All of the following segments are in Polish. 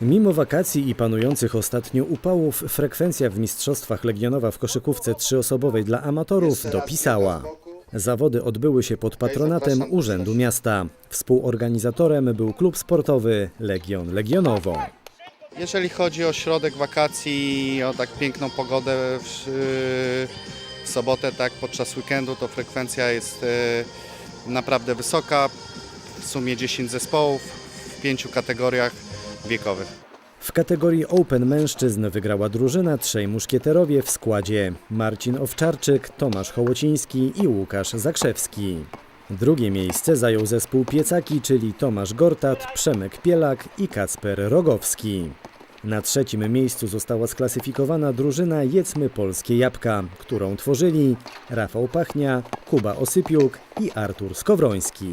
Mimo wakacji i panujących ostatnio upałów, frekwencja w Mistrzostwach Legionowa w koszykówce trzyosobowej dla amatorów dopisała. Zawody odbyły się pod patronatem Urzędu Miasta. Współorganizatorem był klub sportowy Legion Legionowo. Jeżeli chodzi o środek wakacji, o tak piękną pogodę w, w sobotę, tak podczas weekendu, to frekwencja jest e, naprawdę wysoka. W sumie 10 zespołów w pięciu kategoriach wiekowych. W kategorii Open mężczyzn wygrała drużyna trzej muszkieterowie w składzie Marcin Owczarczyk, Tomasz Hołociński i Łukasz Zakrzewski. Drugie miejsce zajął zespół Piecaki, czyli Tomasz Gortat, Przemek Pielak i Kacper Rogowski. Na trzecim miejscu została sklasyfikowana drużyna Jedzmy Polskie Jabłka, którą tworzyli Rafał Pachnia, Kuba Osypiuk i Artur Skowroński.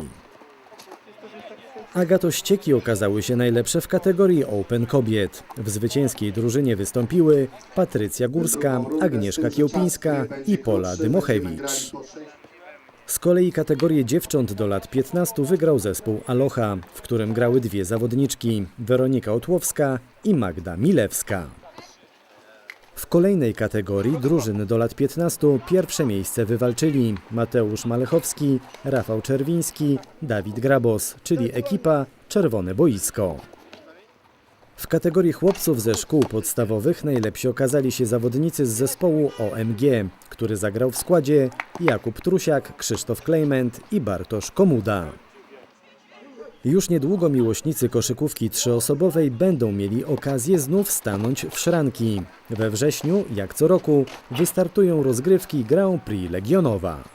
Agatościeki okazały się najlepsze w kategorii Open Kobiet. W zwycięskiej drużynie wystąpiły Patrycja Górska, Agnieszka Kiełpińska i Pola Dymochewicz. Z kolei kategorię dziewcząt do lat 15 wygrał zespół Aloha, w którym grały dwie zawodniczki Weronika Otłowska i Magda Milewska. Kolejnej kategorii drużyn do lat 15 pierwsze miejsce wywalczyli Mateusz Malechowski, Rafał Czerwiński, Dawid Grabos, czyli ekipa Czerwone Boisko. W kategorii chłopców ze szkół podstawowych najlepsi okazali się zawodnicy z zespołu OMG, który zagrał w składzie Jakub Trusiak, Krzysztof Klejment i Bartosz Komuda. Już niedługo miłośnicy koszykówki trzyosobowej będą mieli okazję znów stanąć w szranki. We wrześniu, jak co roku, wystartują rozgrywki Grand Prix Legionowa.